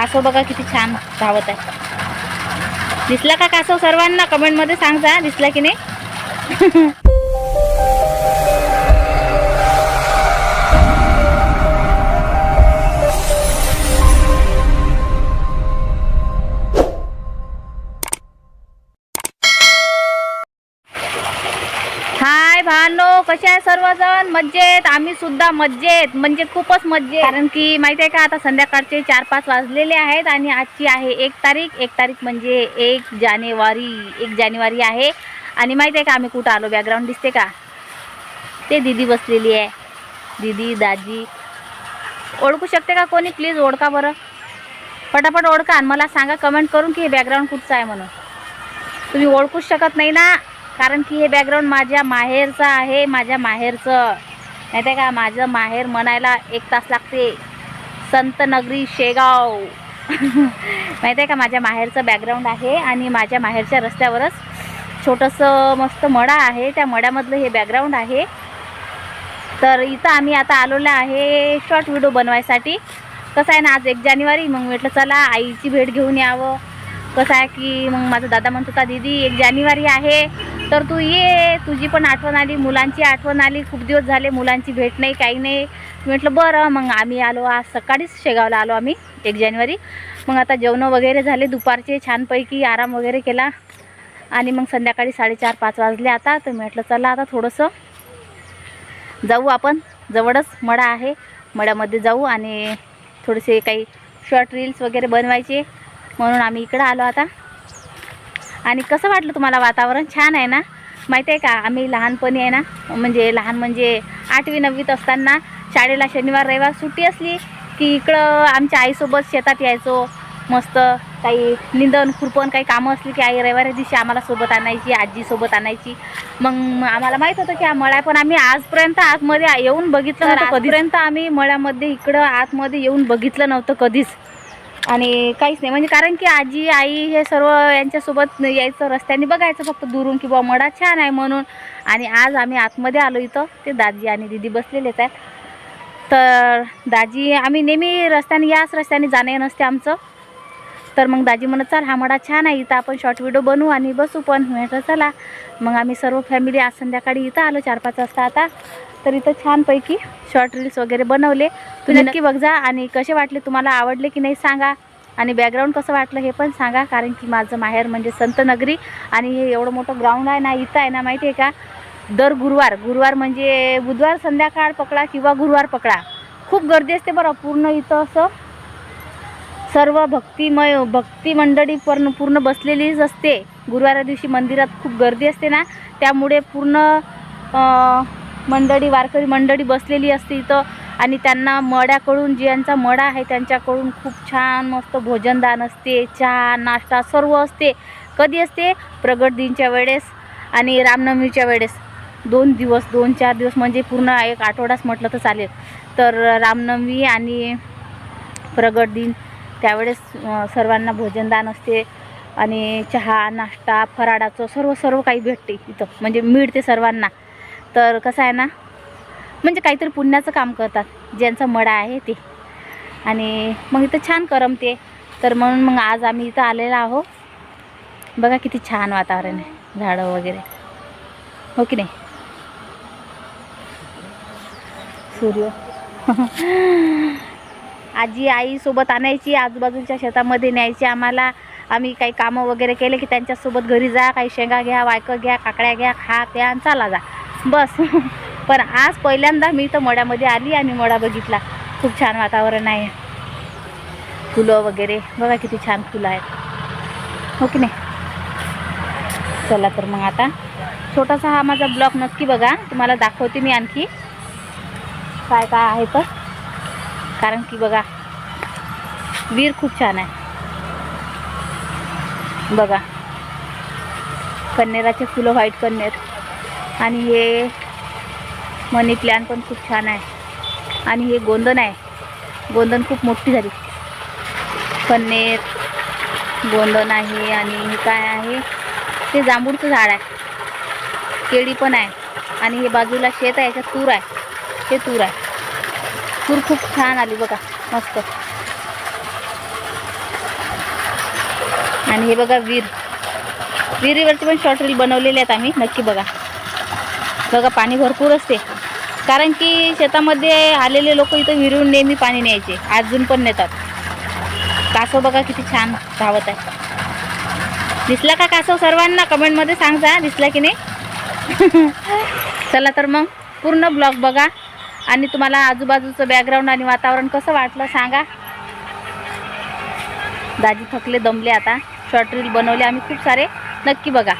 कासव बघा किती छान धावत आहे. दिसला का कासव? सर्वांना कमेंटमध्ये सांगता. दिसला की नाही? हाय भानो कसे आहे सर्वजण? मज्जेत. आम्ही सुद्धा मज्जेत. म्हणजे खूपच मज्जेत. कारण की माहिती आहे का आता संध्याकाळचे चार पाच वाजलेले आहेत आणि आजची आहे एक तारीख. एक तारीख म्हणजे एक जानेवारी. एक जानेवारी आहे. आणि माहिती आहे का आम्ही कुठं आलो? बॅकग्राऊंड दिसते का? ते दिदी बसलेली आहे. दिदी दाजी. ओळखू शकते का कोणी? प्लीज ओळखा बरं. पटापट ओळखा आणि मला सांगा कमेंट करून की हे बॅकग्राऊंड कुठचं आहे म्हणून. तुम्ही ओळखूच शकत नाही ना? कारण की हे बॅकग्राऊंड माझ्या माहेरचं आहे माझ्या माहेरचं. माहिती आहे का? माझं माहेर म्हणायला एक तास लागते. संत नगरी शेगाव. माहिती आहे का? माझ्या माहेरचं बॅकग्राऊंड आहे आणि माझ्या माहेरच्या रस्त्यावरच छोटंसं मस्त मडा आहे. त्या मड्यामधलं हे बॅकग्राऊंड आहे. तर इथं आम्ही आता आलेलो आहे शॉर्ट व्हिडिओ बनवायसाठी. कसं आहे ना आज एक जानेवारी मग म्हटलं चला आईची भेट घेऊन यावं. कसं आहे की मग माझा दादा म्हणत होता दीदी एक जानेवारी आहे. तर तू ये. तुझी पण आठवण आली मुलांची आठवण आली. खूप दिवस झाले मुलांची भेट नाही काही नाही. म्हटलं बरं मग आम्ही आलो आज सकाळीच शेगावला आलो आम्ही एक जानेवारी. मग आता जेवणं वगैरे झाले दुपारचे छानपैकी आराम वगैरे केला. आणि मग संध्याकाळी साडेचार पाच वाजले आता. तर म्हटलं चला आता थोडंसं जाऊ आपण. जवळच मडा आहे. मड्यामध्ये जाऊ आणि थोडेसे काही शॉर्ट रील्स वगैरे बनवायचे. म्हणून आम्ही इकडं आलो आता. आणि कसं वाटलं तुम्हाला वातावरण? छान आहे ना? माहिती आहे का? आम्ही लहानपणी आहे ना म्हणजे लहान म्हणजे आठवी नववीत असताना शाळेला शनिवार रविवार सुट्टी असली की इकडं आमच्या आईसोबत शेतात यायचो. मस्त काही निंदण खुरपण काही कामं असली की आई रविवारी दिवशी आम्हाला सोबत आणायची आजीसोबत आणायची. मग आम्हाला माहीत होतं की हा मळा आहे, पण आम्ही आजपर्यंत आतमध्ये येऊन बघितलं नव्हतं कधीपर्यंत आम्ही मळ्यामध्ये इकडं आतमध्ये येऊन बघितलं नव्हतं कधीच. आणि काहीच नाही. म्हणजे कारण की आजी आई हे सर्व यांच्यासोबत यायचं रस्त्याने बघायचं फक्त दुरून की बुवा मडा छान आहे म्हणून. आणि आज आम्ही आतमध्ये आलो इथं. ते दाजी आणि दिदी बसलेलेच आहेत. तर दाजी आम्ही नेहमी रस्त्याने याच रस्त्याने जाणं नसते आमचं. तर मग दाजी म्हणत चाल हा मडा छान आहे इथं आपण शॉर्ट व्हिडिओ बनवू आणि बसू पण. म्हटलं चला. मग आम्ही सर्व फॅमिली आज संध्याकाळी इथं आलो चार पाच वाजता आता. तर इथं छानपैकी शॉर्ट रील्स वगैरे बनवले. तुम्ही नक्की बघजा आणि कसे वाटले तुम्हाला आवडले की नाही सांगा. आणि बॅकग्राऊंड कसं वाटलं हे पण सांगा कारण की माझं माहेर म्हणजे संत नगरी आणि हे एवढं मोठं ग्राउंड आहे ना इथं आहे ना माहिती आहे का? दर गुरुवार गुरुवार म्हणजे बुधवार संध्याकाळ पकडा किंवा गुरुवार पकडा. खूप गर्दी असते बरं पूर्ण इथं असं. सर्व भक्तिमय भक्ती मंडळी पूर्ण पूर्ण बसलेलीच असते. गुरुवारा दिवशी मंदिरात खूप गर्दी असते ना त्यामुळे पूर्ण मंडळी वारकरी मंडळी बसलेली असते इथं. आणि त्यांना मड्याकडून ज्यांचा मडा आहे त्यांच्याकडून खूप छान मस्त भोजनदान असते चहा नाश्ता सर्व असते. कधी असते? प्रगट दिनच्या वेळेस आणि रामनवमीच्या वेळेस. दोन दिवस दोन चार दिवस म्हणजे पूर्ण एक आठवडाच म्हटलं तर चालेल. तर रामनवमी आणि प्रगट दिन त्यावेळेस सर्वांना भोजनदान असते आणि चहा नाश्ता फराळाचं सर्व सर्व काही भेटते इथं. म्हणजे मिळते सर्वांना. तर कसं आहे ना म्हणजे काहीतरी पुण्याचं काम करतात. ज्यांचा मडा आहे ते. आणि मग इथं छान करमते. तर म्हणून मग आज आम्ही इथं आलेलो आहो बघा किती छान वातावरण आहे. झाडं वगैरे. हो की नाही? सूर्य. आजी आईसोबत आणायची आजूबाजूच्या शेतामध्ये न्यायची. आम्हाला आम्ही काही कामं वगैरे केले की त्यांच्यासोबत घरी जा काही शेंगा घ्या वायकं घ्या काकड्या घ्या खा प्या आणि चाला जा. बस. पण आज पहिल्यांदा मी तर मळ्यामध्ये आली आणि मडा बघितला. खूप छान वातावरण आहे. फुलं वगैरे. बघा किती छान फुलं आहेत. हो की नाही? चला तर मग आता. छोटासा हा माझा ब्लॉग नक्की बघा. तुम्हाला दाखवते मी आणखी. काय काय आहे तर. कारण की बघा वीर खूप छान आहे. बघा कन्नेराचे फुलं व्हाईट कन्नेर आणि हे मनी प्लॅन पण खूप छान आहे. आणि हे गोंदन आहे. गोंदन खूप मोठी झाली. कन्नेर गोंदन आहे आणि हे काय आहे? ते जांभूळचं झाड आहे. केळी पण आहे. आणि हे बाजूला शेत आहे याच्यात तूर आहे. ते तूर आहे. तूर खूप छान आली बघा मस्त. आणि हे बघा वीर. विहिरीवरती पण शॉर्ट रील बनवलेले आहेत आम्ही नक्की बघा. बघा पाणी भरपूर असते. कारण की शेतामध्ये आलेले लोक इथं विहिरून नेहमी पाणी न्यायचे अजून पण नेतात. कासव बघा किती छान धावत आहे. दिसला का कासव सर्वांना? कमेंटमध्ये सांगता दिसला की नाही? चला तर मग पूर्ण ब्लॉग बघा. आणि तुम्हाला आजूबाजूचं बॅकग्राऊंड आणि वातावरण कसं वाटलं सांगा. दाजी थकले दमले आता. शॉर्ट रील बनवले आम्ही खूप सारे. नक्की बघा.